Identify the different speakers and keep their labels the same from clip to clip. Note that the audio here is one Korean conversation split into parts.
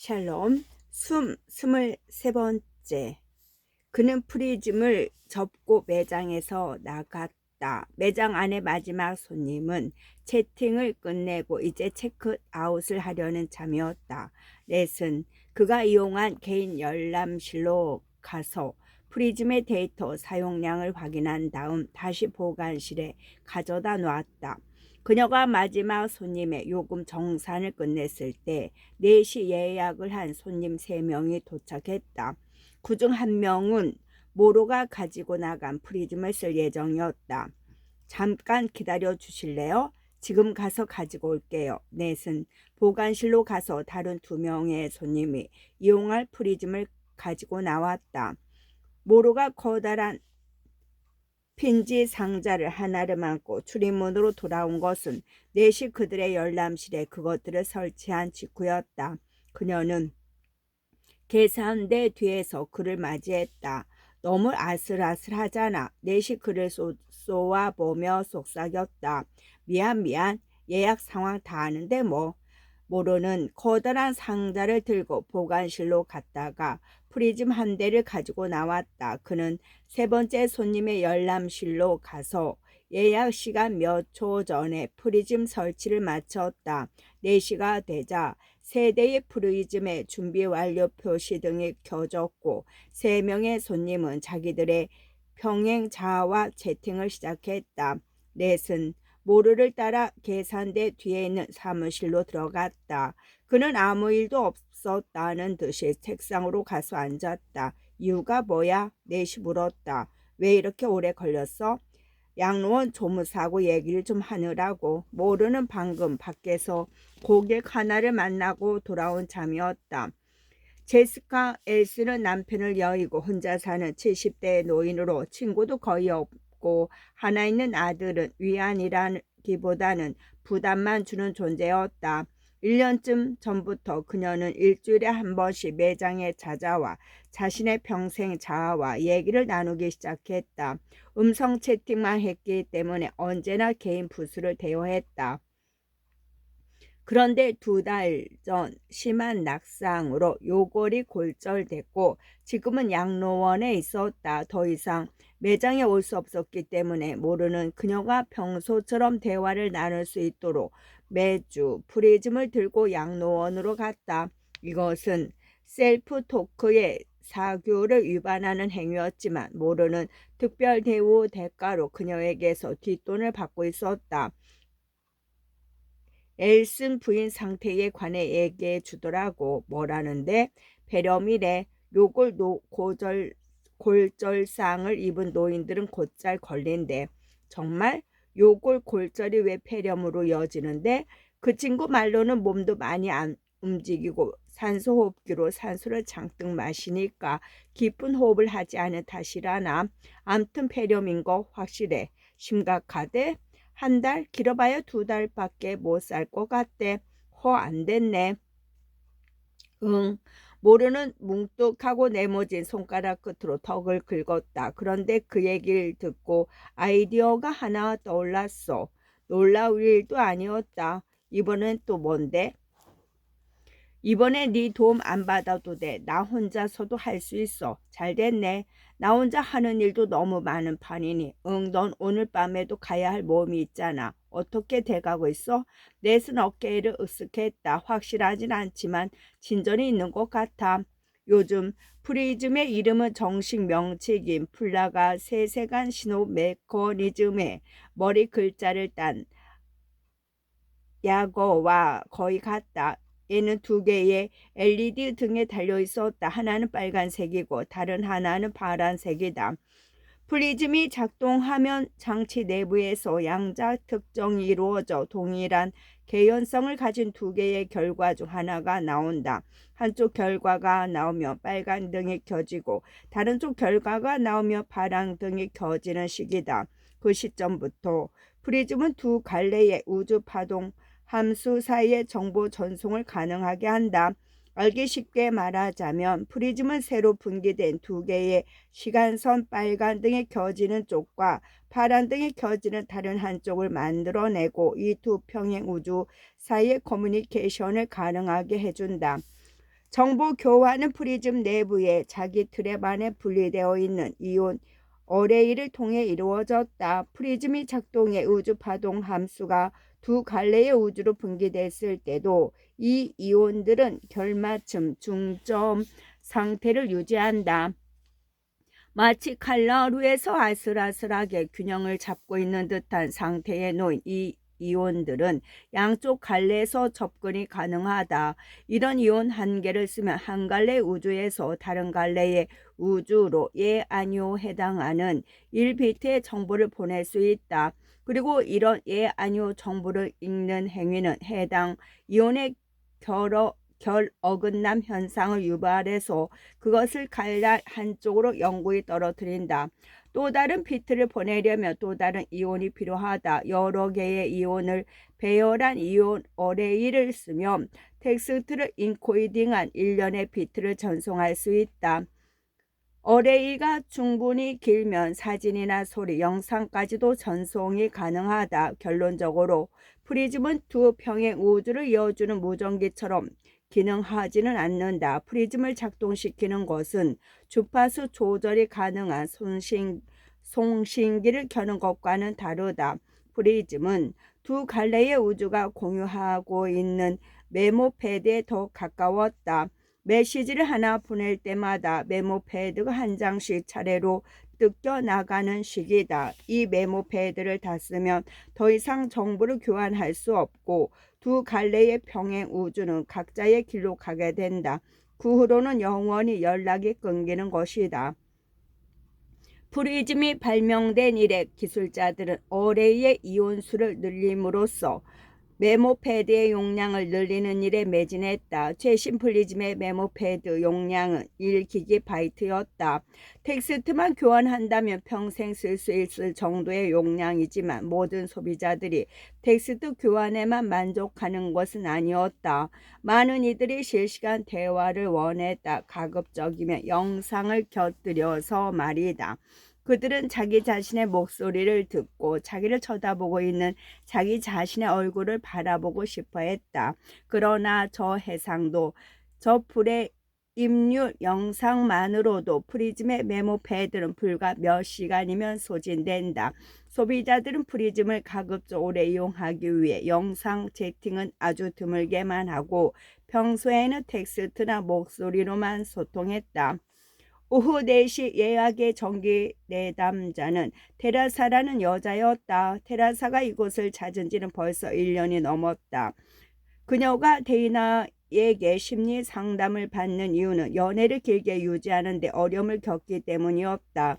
Speaker 1: 샬롬 숨 스물세 번째 그는 프리즘을 접고 매장에서 나갔다. 매장 안의 마지막 손님은 채팅을 끝내고 이제 체크아웃을 하려는 참이었다. 렛은 그가 이용한 개인 열람실로 가서 프리즘의 데이터 사용량을 확인한 다음 다시 보관실에 가져다 놨다. 그녀가 마지막 손님의 요금 정산을 끝냈을 때 4시 예약을 한 손님 3명이 도착했다. 그중 한 명은 모로가 가지고 나간 프리즘을 쓸 예정이었다. 잠깐 기다려 주실래요? 지금 가서 가지고 올게요. 넷은 보관실로 가서 다른 두 명의 손님이 이용할 프리즘을 가지고 나왔다. 모로가 커다란 핀지 상자를 하나를 안고 출입문으로 돌아온 것은 넷이 그들의 열람실에 그것들을 설치한 직후였다. 그녀는 계산대 뒤에서 그를 맞이했다. 너무 아슬아슬하잖아. 넷이 그를 쏘, 쏘아보며 속삭였다. 미안 미안. 예약 상황 다 아는데 뭐. 모로는 커다란 상자를 들고 보관실로 갔다가 프리즘 한 대를 가지고 나왔다. 그는 세 번째 손님의 열람실로 가서 예약 시간 몇 초 전에 프리즘 설치를 마쳤다. 4시가 되자 세 대의 프리즘의 준비 완료 표시 등이 켜졌고 세 명의 손님은 자기들의 평행 자아와 채팅을 시작했다. 넷은 모르를 따라 계산대 뒤에 있는 사무실로 들어갔다. 그는 아무 일도 없었다는 듯이 책상으로 가서 앉았다. 이유가 뭐야? 넷이 물었다. 왜 이렇게 오래 걸렸어? 양로원 조무사고 얘기를 좀 하느라고 모르는 방금 밖에서 고객 하나를 만나고 돌아온 잠이었다. 제스카 엘스는 남편을 여의고 혼자 사는 70대의 노인으로 친구도 거의 없 고 하나 있는 아들은 위안이라기보다는 부담만 주는 존재였다. 1년쯤 전부터 그녀는 일주일에 한 번씩 매장에 찾아와 자신의 평생 자아와 얘기를 나누기 시작했다. 음성 채팅만 했기 때문에 언제나 개인 부수를 대여했다. 그런데 두 달 전 심한 낙상으로 요골이 골절됐고 지금은 양로원에 있었다. 더 이상 매장에 올 수 없었기 때문에 모르는 그녀가 평소처럼 대화를 나눌 수 있도록 매주 프리즘을 들고 양로원으로 갔다. 이것은 셀프 토크의 사교를 위반하는 행위였지만 모르는 특별 대우 대가로 그녀에게서 뒷돈을 받고 있었다. 엘슨 부인 상태에 관해 얘기해 주더라고. 뭐라는데 배렴이래. 요걸 노, 고절, 골절상을 입은 노인들은 곧잘 걸린대. 정말 요골 골절이 왜 폐렴으로 이어지는데 그 친구 말로는 몸도 많이 안 움직이고 산소 호흡기로 산소를 장뜩 마시니까 깊은 호흡을 하지 않은 탓이라나 암튼 폐렴인 거 확실해 심각하대 한 달 길어봐야 두 달밖에 못 살 것 같대 허 안 됐네 응 모르는 뭉뚝하고 네모진 손가락 끝으로 턱을 긁었다. 그런데 그 얘기를 듣고 아이디어가 하나 떠올랐어. 놀라울 일도 아니었다. 이번엔 또 뭔데? 이번에 네 도움 안 받아도 돼. 나 혼자서도 할 수 있어. 잘 됐네. 나 혼자 하는 일도 너무 많은 판이니. 응, 넌 오늘 밤에도 가야 할 모험이 있잖아. 어떻게 돼가고 있어? 넷은 어깨를 으쓱했다. 확실하진 않지만 진전이 있는 것 같아. 요즘 프리즘의 이름은 정식 명칭인 플라가 세세간 신호 메커니즘의 머리 글자를 딴 야거와 거의 같다. 얘는 두 개의 LED 등에 달려 있었다. 하나는 빨간색이고 다른 하나는 파란색이다. 프리즘이 작동하면 장치 내부에서 양자 특정이 이루어져 동일한 개연성을 가진 두 개의 결과 중 하나가 나온다. 한쪽 결과가 나오면 빨간 등이 켜지고 다른 쪽 결과가 나오면 파란 등이 켜지는 시기다. 그 시점부터 프리즘은 두 갈래의 우주 파동 함수 사이의 정보 전송을 가능하게 한다. 알기 쉽게 말하자면 프리즘은 새로 분기된 두 개의 시간선 빨간 등이 켜지는 쪽과 파란 등이 켜지는 다른 한쪽을 만들어내고 이 두 평행 우주 사이의 커뮤니케이션을 가능하게 해준다. 정보 교환은 프리즘 내부에 자기 트랩 안에 분리되어 있는 이온 어레이를 통해 이루어졌다. 프리즘이 작동해 우주 파동 함수가 두 갈래의 우주로 분기됐을 때도 이 이온들은 결맞춤 중점 상태를 유지한다. 마치 칼라루에서 아슬아슬하게 균형을 잡고 있는 듯한 상태에 놓인 이 이온들은 양쪽 갈래에서 접근이 가능하다. 이런 이온 한 개를 쓰면 한 갈래 우주에서 다른 갈래의 우주로 예 아니오 해당하는 1비트의 정보를 보낼 수 있다. 그리고 이런 예 아니오 정보를 읽는 행위는 해당 이온의 결어 결 어긋남 현상을 유발해서 그것을 갈랄 한쪽으로 영구히 떨어뜨린다. 또 다른 비트를 보내려면 또 다른 이온이 필요하다. 여러 개의 이온을 배열한 이온 어레이를 쓰면 텍스트를 인코딩한 일련의 비트를 전송할 수 있다. 어레이가 충분히 길면 사진이나 소리, 영상까지도 전송이 가능하다. 결론적으로 프리즘은 두 평행 우주를 이어주는 무전기처럼 기능하지는 않는다. 프리즘을 작동시키는 것은 주파수 조절이 가능한 손신, 송신기를 켜는 것과는 다르다. 프리즘은 두 갈래의 우주가 공유하고 있는 메모 패드에 더 가까웠다. 메시지를 하나 보낼 때마다 메모 패드가 한 장씩 차례로 뜯겨 나가는 시기다. 이 메모 패드를 다 쓰면 더 이상 정보를 교환할 수 없고 두 갈래의 평행 우주는 각자의 길로 가게 된다. 그 후로는 영원히 연락이 끊기는 것이다. 프리즘이 발명된 이래 기술자들은 어레이의 이온수를 늘림으로써 메모패드의 용량을 늘리는 일에 매진했다. 최신 프리즘의 메모패드 용량은 1기기바이트였다. 텍스트만 교환한다면 평생 쓸 수 있을 정도의 용량이지만 모든 소비자들이 텍스트 교환에만 만족하는 것은 아니었다. 많은 이들이 실시간 대화를 원했다. 가급적이면 영상을 곁들여서 말이다. 그들은 자기 자신의 목소리를 듣고 자기를 쳐다보고 있는 자기 자신의 얼굴을 바라보고 싶어 했다. 그러나 저 해상도 저 불의 입률 영상만으로도 프리즘의 메모 패드는 불과 몇 시간이면 소진된다. 소비자들은 프리즘을 가급적 오래 이용하기 위해 영상 채팅은 아주 드물게만 하고 평소에는 텍스트나 목소리로만 소통했다. 오후 4시 예약의 정기 내담자는 테라사라는 여자였다. 테라사가 이곳을 찾은 지는 벌써 1년이 넘었다. 그녀가 데이나에게 심리 상담을 받는 이유는 연애를 길게 유지하는 데 어려움을 겪기 때문이었다.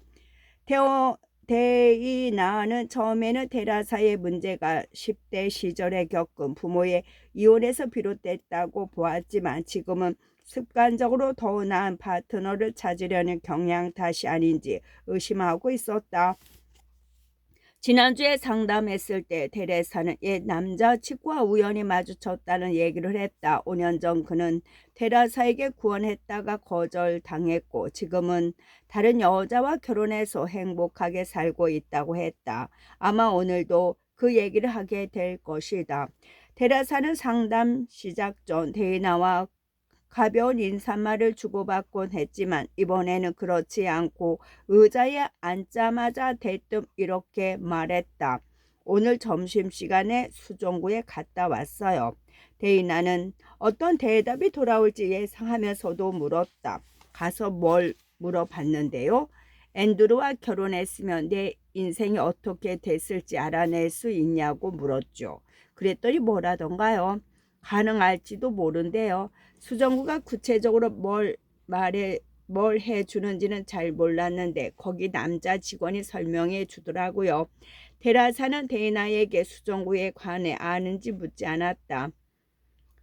Speaker 1: 태어, 데이나는 처음에는 테라사의 문제가 10대 시절에 겪은 부모의 이혼에서 비롯됐다고 보았지만 지금은 습관적으로 더 나은 파트너를 찾으려는 경향 탓이 아닌지 의심하고 있었다. 지난주에 상담했을 때 테레사는 옛 남자 친구와 우연히 마주쳤다는 얘기를 했다. 5년 전 그는 테라사에게 구원했다가 거절당했고 지금은 다른 여자와 결혼해서 행복하게 살고 있다고 했다. 아마 오늘도 그 얘기를 하게 될 것이다. 테라사는 상담 시작 전 데이나와 가벼운 인사말을 주고받곤 했지만 이번에는 그렇지 않고 의자에 앉자마자 대뜸 이렇게 말했다. 오늘 점심시간에 수정구에 갔다 왔어요. 데이나는 어떤 대답이 돌아올지 예상하면서도 물었다. 가서 뭘 물어봤는데요? 앤드루와 결혼했으면 내 인생이 어떻게 됐을지 알아낼 수 있냐고 물었죠. 그랬더니 뭐라던가요? 가능할지도 모른대요. 수정구가 구체적으로 뭘 말해 뭘 해주는지는 잘 몰랐는데 거기 남자 직원이 설명해 주더라고요. 테라사는 데이나에게 수정구에 관해 아는지 묻지 않았다.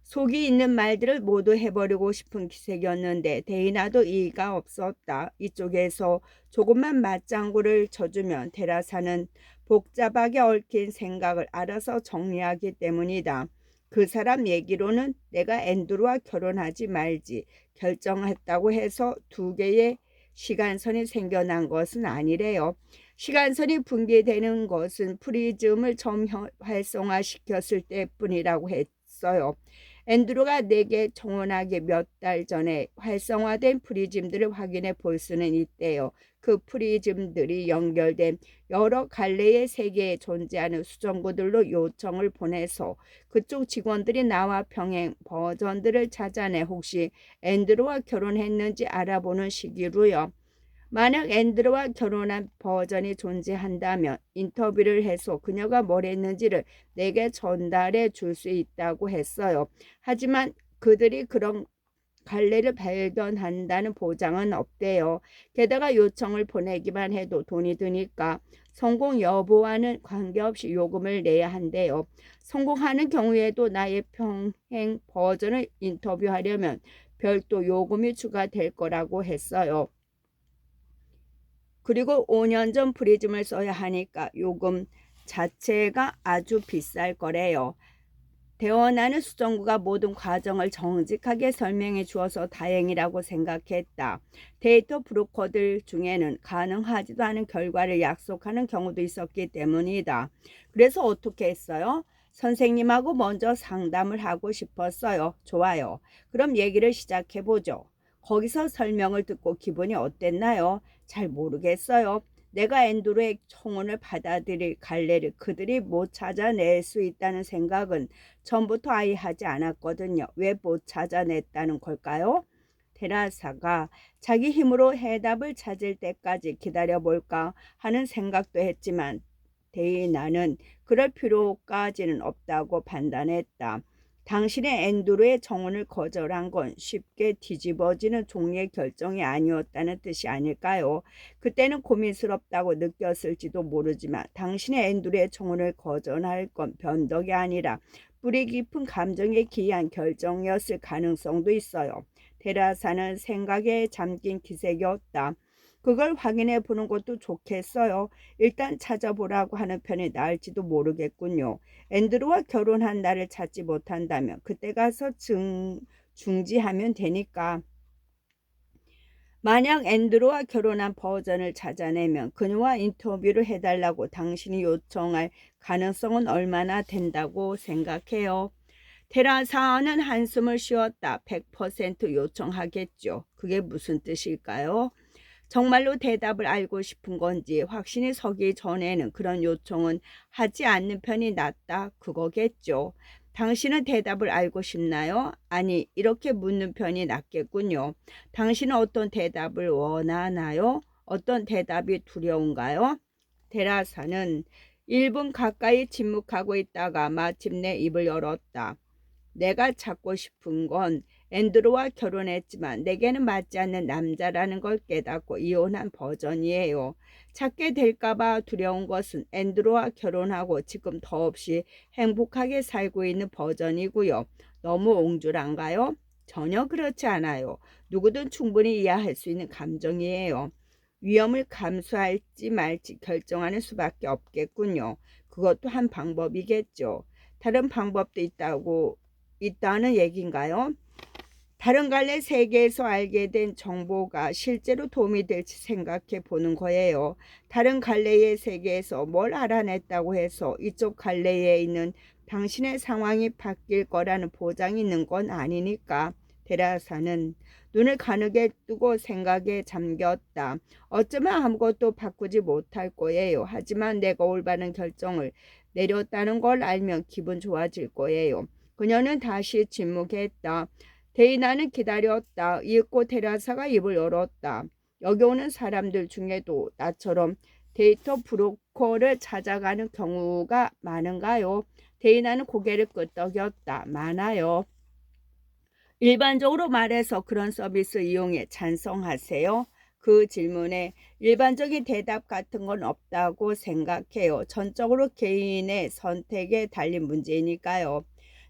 Speaker 1: 속이 있는 말들을 모두 해버리고 싶은 기색이었는데 데이나도 이의가 없었다. 이쪽에서 조금만 맞장구를 쳐주면 테라사는 복잡하게 얽힌 생각을 알아서 정리하기 때문이다. 그 사람 얘기로는 내가 앤드루와 결혼하지 말지 결정했다고 해서 두 개의 시간선이 생겨난 것은 아니래요. 시간선이 붕괴되는 것은 프리즘을 처음 활성화시켰을 때뿐이라고 했어요. 앤드루가 내게 청혼하기 몇 달 전에 활성화된 프리즘들을 확인해 볼 수는 있대요. 그 프리즘들이 연결된 여러 갈래의 세계에 존재하는 수정구들로 요청을 보내서 그쪽 직원들이 나와 평행 버전들을 찾아내 혹시 앤드루와 결혼했는지 알아보는 시기로요. 만약 앤드루와 결혼한 버전이 존재한다면 인터뷰를 해서 그녀가 뭘 했는지를 내게 전달해 줄 수 있다고 했어요. 하지만 그들이 그런 갈래를 발견한다는 보장은 없대요. 게다가 요청을 보내기만 해도 돈이 드니까 성공 여부와는 관계없이 요금을 내야 한대요. 성공하는 경우에도 나의 평행 버전을 인터뷰하려면 별도 요금이 추가될 거라고 했어요. 그리고 5년 전 프리즘을 써야 하니까 요금 자체가 아주 비쌀 거래요. 대원하는 수정구가 모든 과정을 정직하게 설명해 주어서 다행이라고 생각했다. 데이터 브로커들 중에는 가능하지도 않은 결과를 약속하는 경우도 있었기 때문이다. 그래서 어떻게 했어요? 선생님하고 먼저 상담을 하고 싶었어요. 좋아요. 그럼 얘기를 시작해 보죠. 거기서 설명을 듣고 기분이 어땠나요? 잘 모르겠어요. 내가 앤드루의 청혼을 받아들일 갈래를 그들이 못 찾아낼 수 있다는 생각은 전부터 아예 하지 않았거든요. 왜 못 찾아냈다는 걸까요? 테라사가 자기 힘으로 해답을 찾을 때까지 기다려볼까 하는 생각도 했지만 데이나는 그럴 필요까지는 없다고 판단했다. 당신의 앤드루의 정원을 거절한 건 쉽게 뒤집어지는 종류의 결정이 아니었다는 뜻이 아닐까요? 그때는 고민스럽다고 느꼈을지도 모르지만 당신의 앤드루의 정원을 거절할 건 변덕이 아니라 뿌리 깊은 감정에 기이한 결정이었을 가능성도 있어요. 테라사는 생각에 잠긴 기색이었다. 그걸 확인해 보는 것도 좋겠어요. 일단 찾아보라고 하는 편이 나을지도 모르겠군요. 앤드루와 결혼한 날을 찾지 못한다면 그때 가서 증, 중지하면 되니까. 만약 앤드루와 결혼한 버전을 찾아내면 그녀와 인터뷰를 해달라고 당신이 요청할 가능성은 얼마나 된다고 생각해요. 테라사는 한숨을 쉬었다. 100% 요청하겠죠. 그게 무슨 뜻일까요? 정말로 대답을 알고 싶은 건지 확신이 서기 전에는 그런 요청은 하지 않는 편이 낫다 그거겠죠. 당신은 대답을 알고 싶나요? 아니, 이렇게 묻는 편이 낫겠군요. 당신은 어떤 대답을 원하나요? 어떤 대답이 두려운가요? 데라사는 1분 가까이 침묵하고 있다가 마침내 입을 열었다. 내가 찾고 싶은 건 앤드루와 결혼했지만 내게는 맞지 않는 남자라는 걸 깨닫고 이혼한 버전이에요. 찾게 될까봐 두려운 것은 앤드루와 결혼하고 지금 더없이 행복하게 살고 있는 버전이고요. 너무 옹졸한가요? 전혀 그렇지 않아요. 누구든 충분히 이해할 수 있는 감정이에요. 위험을 감수할지 말지 결정하는 수밖에 없겠군요. 그것도 한 방법이겠죠. 다른 방법도 있다고 있다는 얘기인가요? 다른 갈래 세계에서 알게 된 정보가 실제로 도움이 될지 생각해 보는 거예요. 다른 갈래의 세계에서 뭘 알아냈다고 해서 이쪽 갈래에 있는 당신의 상황이 바뀔 거라는 보장이 있는 건 아니니까. 데라사는 눈을 가늘게 뜨고 생각에 잠겼다. 어쩌면 아무것도 바꾸지 못할 거예요. 하지만 내가 올바른 결정을 내렸다는 걸 알면 기분 좋아질 거예요. 그녀는 다시 침묵했다. 데이나는 기다렸다. 이윽고 테라사가 입을 열었다. 여기 오는 사람들 중에도 나처럼 데이터 브로커를 찾아가는 경우가 많은가요? 데이나는 고개를 끄덕였다. 많아요. 일반적으로 말해서 그런 서비스 이용에 찬성하세요? 그 질문에 일반적인 대답 같은 건 없다고 생각해요. 전적으로 개인의 선택에 달린 문제니까요.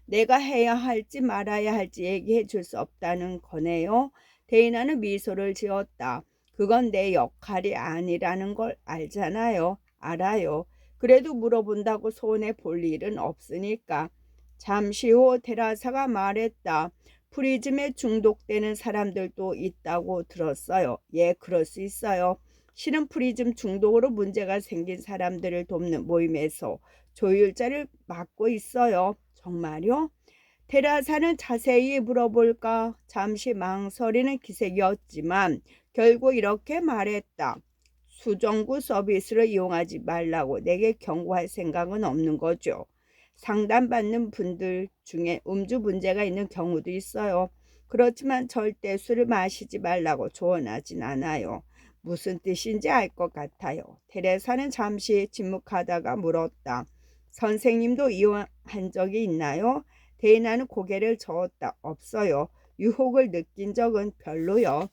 Speaker 1: 내가 해야 할지 말아야 할지 얘기해 줄 수 없다는 거네요. 데이나는 미소를 지었다. 그건 내 역할이 아니라는 걸 알잖아요. 알아요. 그래도 물어본다고 손해 볼 일은 없으니까. 잠시 후 테라사가 말했다. 프리즘에 중독되는 사람들도 있다고 들었어요. 예, 그럴 수 있어요. 실은 프리즘 중독으로 문제가 생긴 사람들을 돕는 모임에서 조율자를 맡고 있어요. 정말요? 테라사는 자세히 물어볼까 잠시 망설이는 기색이었지만 결국 이렇게 말했다. 수정구 서비스를 이용하지 말라고 내게 경고할 생각은 없는 거죠. 상담받는 분들 중에 음주 문제가 있는 경우도 있어요. 그렇지만 절대 술을 마시지 말라고 조언하진 않아요. 무슨 뜻인지 알 것 같아요. 테레사는 잠시 침묵하다가 물었다. 선생님도 이용한 적이 있나요? 데이나는 고개를 저었다. 없어요. 유혹을 느낀 적은 별로요.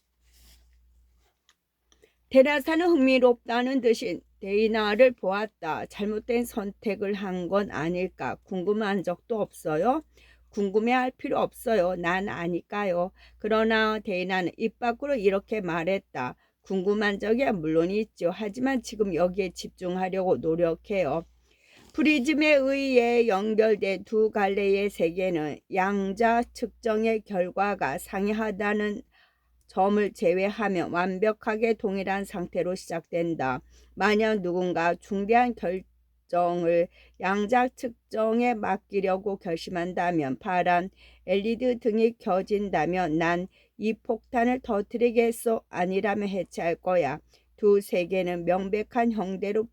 Speaker 1: 테라사는 흥미롭다는 듯이 데이나를 보았다. 잘못된 선택을 한 건 아닐까 궁금한 적도 없어요. 궁금해할 필요 없어요. 난 아니까요. 그러나 데이나는 입 밖으로 이렇게 말했다. 궁금한 적이야 물론 있죠. 하지만 지금 여기에 집중하려고 노력해요. 프리즘에 의해 연결된 두 갈래의 세계는 양자 측정의 결과가 상이하다는 점을 제외하면 완벽하게 동일한 상태로 시작된다. 만약 누군가 중대한 결정을 양자 측정에 맡기려고 결심한다면 파란 LED 등이 켜진다면 난 이 폭탄을 터뜨리겠소 아니라면 해체할 거야. 두 세계는 명백한 형대로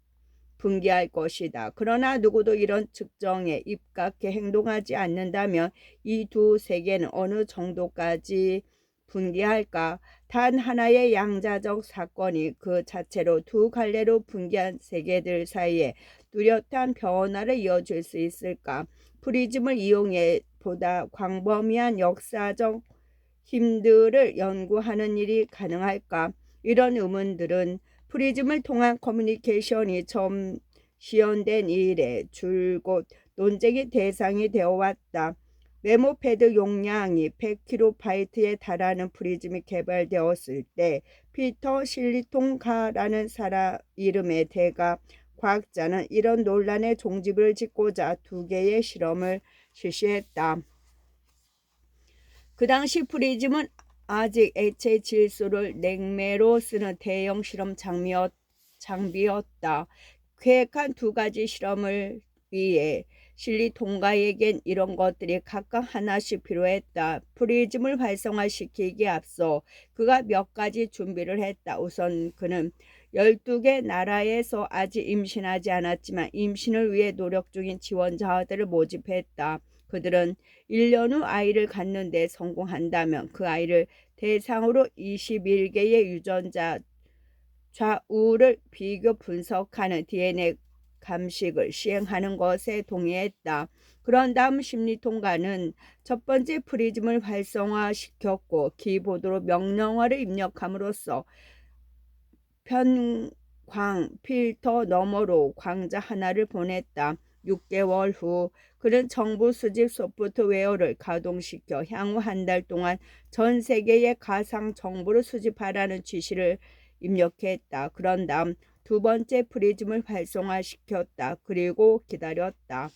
Speaker 1: 분개할 것이다. 그러나 누구도 이런 측정에 입각해 행동하지 않는다면 이 두 세계는 어느 정도까지 분개할까? 단 하나의 양자적 사건이 그 자체로 두 갈래로 분개한 세계들 사이에 뚜렷한 변화를 이어줄 수 있을까? 프리즘을 이용해 보다 광범위한 역사적 힘들을 연구하는 일이 가능할까? 이런 의문들은 프리즘을 통한 커뮤니케이션이 처음 시연된 이래 줄곧 논쟁의 대상이 되어 왔다. 메모 패드 용량이 100kb에 달하는 프리즘이 개발되었을 때 피터 실리통가라는 사람 이름의 대가 과학자는 이런 논란의 종집을 짓고자 두 개의 실험을 실시했다. 그 당시 프리즘은 아직 액체 질소를 냉매로 쓰는 대형 실험 장미였, 장비였다. 계획한 두 가지 실험을 위해 실리 통가에겐 이런 것들이 각각 하나씩 필요했다. 프리즘을 활성화시키기에 앞서 그가 몇 가지 준비를 했다. 우선 그는 12개 나라에서 아직 임신하지 않았지만 임신을 위해 노력 중인 지원자들을 모집했다. 그들은 1년 후 아이를 갖는 데 성공한다면 그 아이를 대상으로 21개의 유전자 좌우를 비교 분석하는 DNA 감식을 시행하는 것에 동의했다. 그런 다음 심리통과는 첫 번째 프리즘을 활성화시켰고 키보드로 명령어를 입력함으로써 편광 필터 너머로 광자 하나를 보냈다. 6개월 후 그는 정부 수집 소프트웨어를 가동시켜 향후 한 달 동안 전 세계의 가상 정보를 수집하라는 지시를 입력했다. 그런 다음 두 번째 프리즘을 활성화시켰다. 그리고 기다렸다.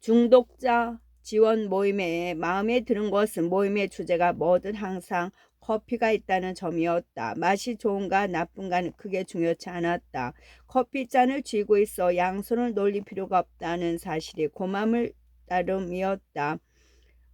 Speaker 1: 중독자 지원 모임에 마음에 드는 것은 모임의 주제가 뭐든 항상 커피가 있다는 점이었다. 맛이 좋은가 나쁜가는 크게 중요치 않았다. 커피잔을 쥐고 있어 양손을 놀릴 필요가 없다는 사실이 고맘을 따름이었다.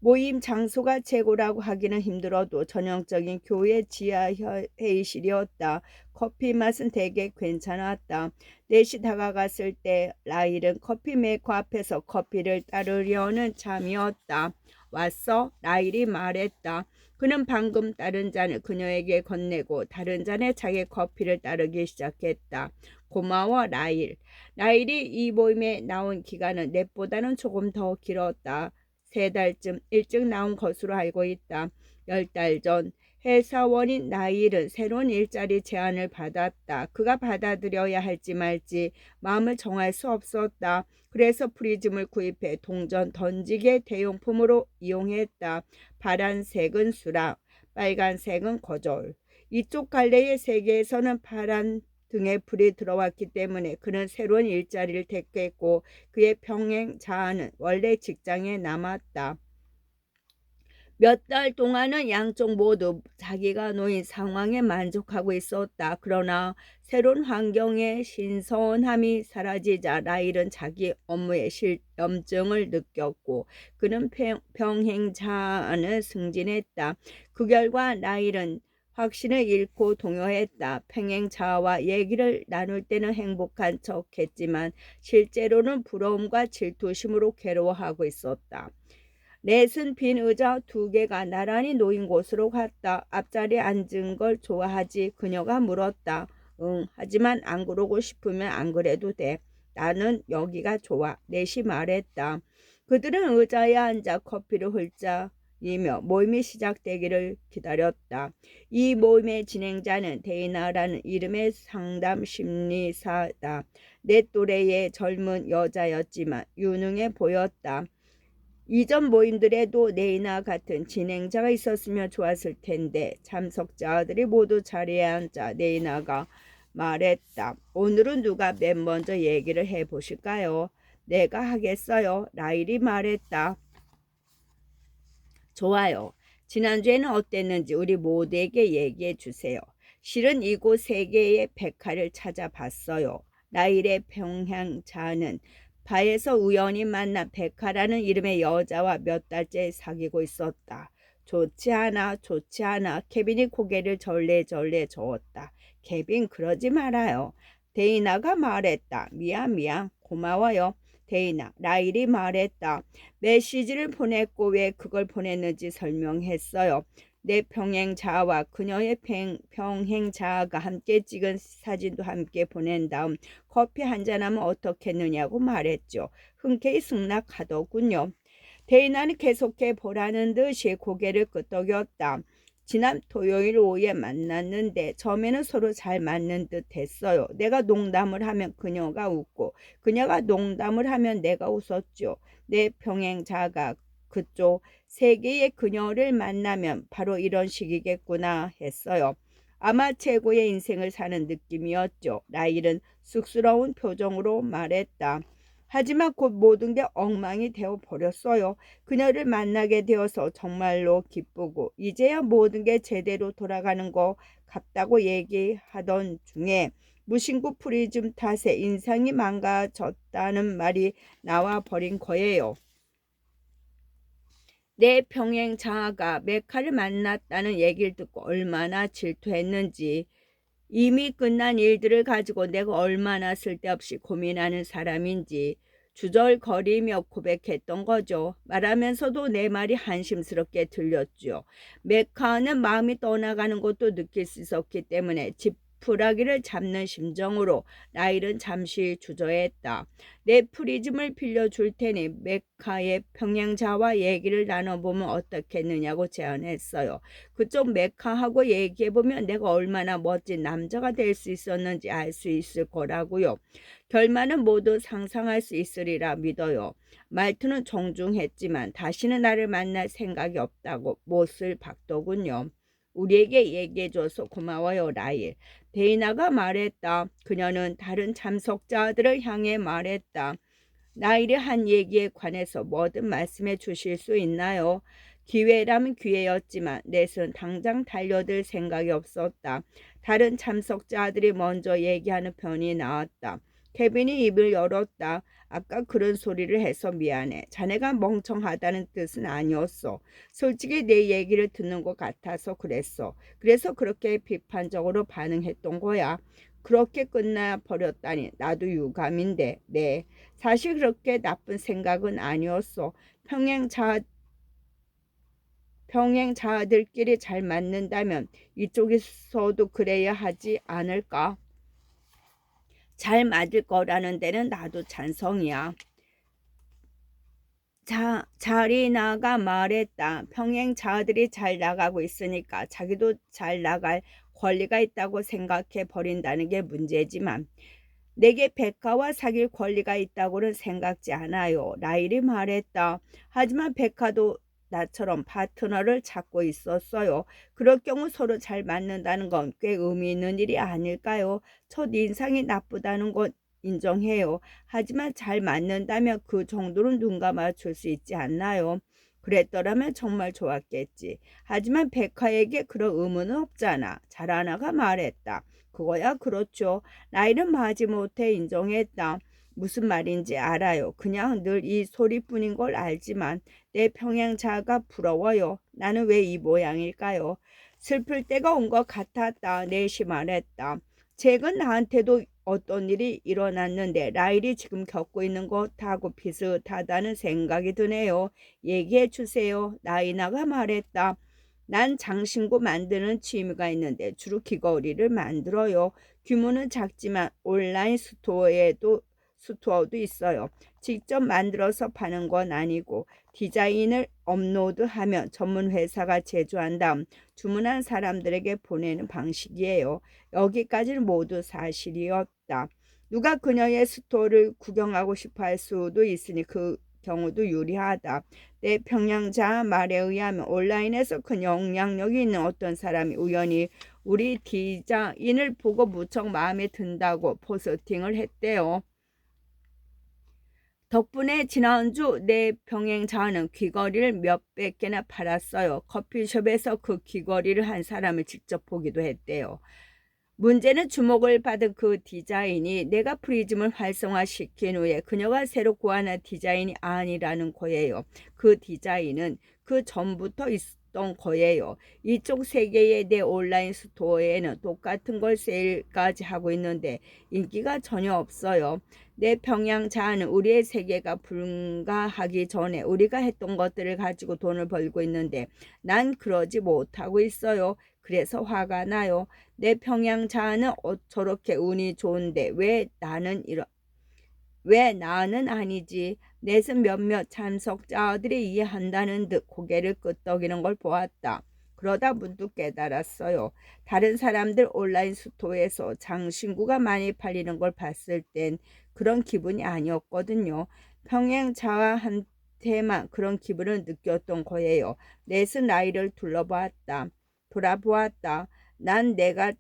Speaker 1: 모임 장소가 최고라고 하기는 힘들어도 전형적인 교회 지하 회의실이었다. 커피 맛은 되게 괜찮았다. 넷이 다가갔을 때 라일은 커피 메이커 앞에서 커피를 따르려는 참이었다. 왔어? 라일이 말했다. 그는 방금 다른 잔을 그녀에게 건네고 다른 잔에 자기 커피를 따르기 시작했다. 고마워 라일. 라일이 이 모임에 나온 기간은 넷보다는 조금 더 길었다. 세 달쯤 일찍 나온 것으로 알고 있다. 열 달 전 회사원인 나일은 새로운 일자리 제안을 받았다. 그가 받아들여야 할지 말지 마음을 정할 수 없었다. 그래서 프리즘을 구입해 동전 던지개 대용품으로 이용했다. 파란색은 수락, 빨간색은 거절. 이쪽 갈래의 세계에서는 파란 등에 불이 들어왔기 때문에 그는 새로운 일자리를 택했고 그의 평행 자아는 원래 직장에 남았다. 몇 달 동안은 양쪽 모두 자기가 놓인 상황에 만족하고 있었다. 그러나 새로운 환경의 신선함이 사라지자 라일은 자기 업무의 실염증을 느꼈고 그는 평- 평행자는 승진했다. 그 결과 라일은 확신을 잃고 동요했다. 평행자와 얘기를 나눌 때는 행복한 척 했지만 실제로는 부러움과 질투심으로 괴로워하고 있었다. 넷은 빈 의자 두 개가 나란히 놓인 곳으로 갔다. 앞자리에 앉은 걸 좋아하지? 그녀가 물었다. 응, 하지만 안 그러고 싶으면 안 그래도 돼. 나는 여기가 좋아. 넷이 말했다. 그들은 의자에 앉아 커피를 훌쩍이며 모임이 시작되기를 기다렸다. 이 모임의 진행자는 데이나라는 이름의 상담 심리사다. 내 또래의 젊은 여자였지만 유능해 보였다. 이전 모임들에도 네이나 같은 진행자가 있었으면 좋았을 텐데 참석자들이 모두 자리에 앉자 네이나가 말했다. 오늘은 누가 맨 먼저 얘기를 해 보실까요? 내가 하겠어요. 라일이 말했다. 좋아요. 지난주에는 어땠는지 우리 모두에게 얘기해 주세요. 실은 이곳 세 개의 백화를 찾아봤어요. 라일의 평향자는 바에서 우연히 만난 백화라는 이름의 여자와 몇 달째 사귀고 있었다. 좋지 않아, 좋지 않아. 케빈이 고개를 절레절레 저었다. 케빈, 그러지 말아요. 데이나가 말했다. 미안, 미안. 고마워요. 데이나, 라일이 말했다. 메시지를 보냈고 왜 그걸 보냈는지 설명했어요. 내 평행자와 그녀의 평, 평행자가 함께 찍은 사진도 함께 보낸 다음 커피 한 잔하면 어떻겠느냐고 말했죠. 흔쾌히 승낙하더군요. 데이나는 계속해 보라는 듯이 고개를 끄덕였다. 지난 토요일 오후에 만났는데 처음에는 서로 잘 맞는 듯 했어요. 내가 농담을 하면 그녀가 웃고 그녀가 농담을 하면 내가 웃었죠. 내 평행자가 그쪽 세계의 그녀를 만나면 바로 이런 식이겠구나 했어요. 아마 최고의 인생을 사는 느낌이었죠. 라일은 쑥스러운 표정으로 말했다. 하지만 곧 모든 게 엉망이 되어 버렸어요. 그녀를 만나게 되어서 정말로 기쁘고 이제야 모든 게 제대로 돌아가는 것 같다고 얘기하던 중에 무신구 프리즘 탓에 인상이 망가졌다는 말이 나와 버린 거예요. 내 평행 자아가 메카를 만났다는 얘기를 듣고 얼마나 질투했는지 이미 끝난 일들을 가지고 내가 얼마나 쓸데없이 고민하는 사람인지 주절거리며 고백했던 거죠. 말하면서도 내 말이 한심스럽게 들렸죠. 메카는 마음이 떠나가는 것도 느낄 수 있었기 때문에 지 푸라기를 잡는 심정으로 라일은 잠시 주저했다. 내 프리즘을 빌려줄 테니 메카의 평양자와 얘기를 나눠보면 어떻겠느냐고 제안했어요. 그쪽 메카하고 얘기해보면 내가 얼마나 멋진 남자가 될 수 있었는지 알 수 있을 거라고요. 결말은 모두 상상할 수 있으리라 믿어요. 말투는 정중했지만 다시는 나를 만날 생각이 없다고 못을 박더군요. 우리에게 얘기해줘서 고마워요, 라일. 데이나가 말했다. 그녀는 다른 참석자들을 향해 말했다. 라일이 한 얘기에 관해서 뭐든 말씀해 주실 수 있나요? 기회라면 기회였지만 넷은 당장 달려들 생각이 없었다. 다른 참석자들이 먼저 얘기하는 편이 나왔다. 케빈이 입을 열었다. 아까 그런 소리를 해서 미안해. 자네가 멍청하다는 뜻은 아니었어. 솔직히 내 얘기를 듣는 것 같아서 그랬어. 그래서 그렇게 비판적으로 반응했던 거야. 그렇게 끝나 버렸다니 나도 유감인데. 네. 사실 그렇게 나쁜 생각은 아니었어. 평행자 평행자들끼리 잘 맞는다면 이쪽에서도 그래야 하지 않을까? 잘 맞을 거라는 데는 나도 찬성이야. 자, 자리나가 말했다. 평행자들이 잘 나가고 있으니까 자기도 잘 나갈 권리가 있다고 생각해 버린다는 게 문제지만 내게 백화와 사귈 권리가 있다고는 생각지 않아요. 라일이 말했다. 하지만 백화도 나처럼 파트너를 찾고 있었어요. 그럴 경우 서로 잘 맞는다는 건 꽤 의미 있는 일이 아닐까요? 첫 인상이 나쁘다는 건 인정해요. 하지만 잘 맞는다면 그 정도는 눈 감아 줄 수 있지 않나요? 그랬더라면 정말 좋았겠지. 하지만 백화에게 그런 의무는 없잖아. 자라나가 말했다. 그거야 그렇죠. 나이는 마지 못해 인정했다. 무슨 말인지 알아요. 그냥 늘 이 소리뿐인 걸 알지만 내 평양자가 부러워요. 나는 왜 이 모양일까요? 슬플 때가 온 것 같았다. 넷이 말했다. 최근 나한테도 어떤 일이 일어났는데 라일이 지금 겪고 있는 것하고 비슷하다는 생각이 드네요. 얘기해 주세요. 나이나가 말했다. 난 장신구 만드는 취미가 있는데 주로 귀걸이를 만들어요. 규모는 작지만 온라인 스토어에도 스토어도 있어요. 직접 만들어서 파는 건 아니고 디자인을 업로드하면 전문 회사가 제조한 다음 주문한 사람들에게 보내는 방식이에요. 여기까지는 모두 사실이었다. 누가 그녀의 스토어를 구경하고 싶어 할 수도 있으니 그 경우도 유리하다. 내 평양자 말에 의하면 온라인에서 큰 영향력이 있는 어떤 사람이 우연히 우리 디자인을 보고 무척 마음에 든다고 포스팅을 했대요. 덕분에 지난주 내 병행자는 귀걸이를 몇백 개나 팔았어요. 커피숍에서 그 귀걸이를 한 사람을 직접 보기도 했대요. 문제는 주목을 받은 그 디자인이 내가 프리즘을 활성화시킨 후에 그녀가 새로 고안한 디자인이 아니라는 거예요. 그 디자인은 그 전부터 있 었던 거예요. 이쪽 세계의 내 온라인 스토어에는 똑같은 걸 세일까지 하고 있는데 인기가 전혀 없어요. 내 평양 자아는 우리의 세계가 불가하기 전에 우리가 했던 것들을 가지고 돈을 벌고 있는데 난 그러지 못하고 있어요. 그래서 화가 나요. 내 평양 자아는 어, 저렇게 운이 좋은데 왜 나는 이런 왜 나는 아니지? 넷은 몇몇 참석자들이 이해한다는 듯 고개를 끄덕이는 걸 보았다. 그러다 문득 깨달았어요. 다른 사람들 온라인 스토어에서 장신구가 많이 팔리는 걸 봤을 땐 그런 기분이 아니었거든요. 평행자와한테만 그런 기분을 느꼈던 거예요. 넷은 나이를 둘러보았다. 돌아보았다. 난 내가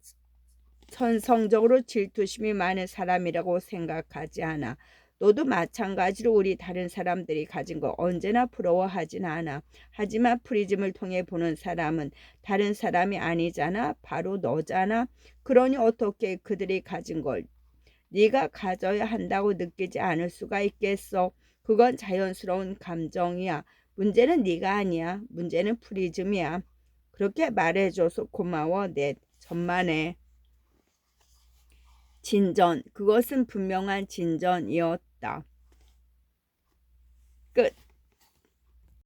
Speaker 1: 천성적으로 질투심이 많은 사람이라고 생각하지 않아. 너도 마찬가지로 우리 다른 사람들이 가진 거 언제나 부러워하진 않아. 하지만 프리즘을 통해 보는 사람은 다른 사람이 아니잖아. 바로 너잖아. 그러니 어떻게 그들이 가진 걸 네가 가져야 한다고 느끼지 않을 수가 있겠어. 그건 자연스러운 감정이야. 문제는 네가 아니야. 문제는 프리즘이야. 그렇게 말해줘서 고마워. 넷. 천만에. 진전. 그것은 분명한 진전이었다.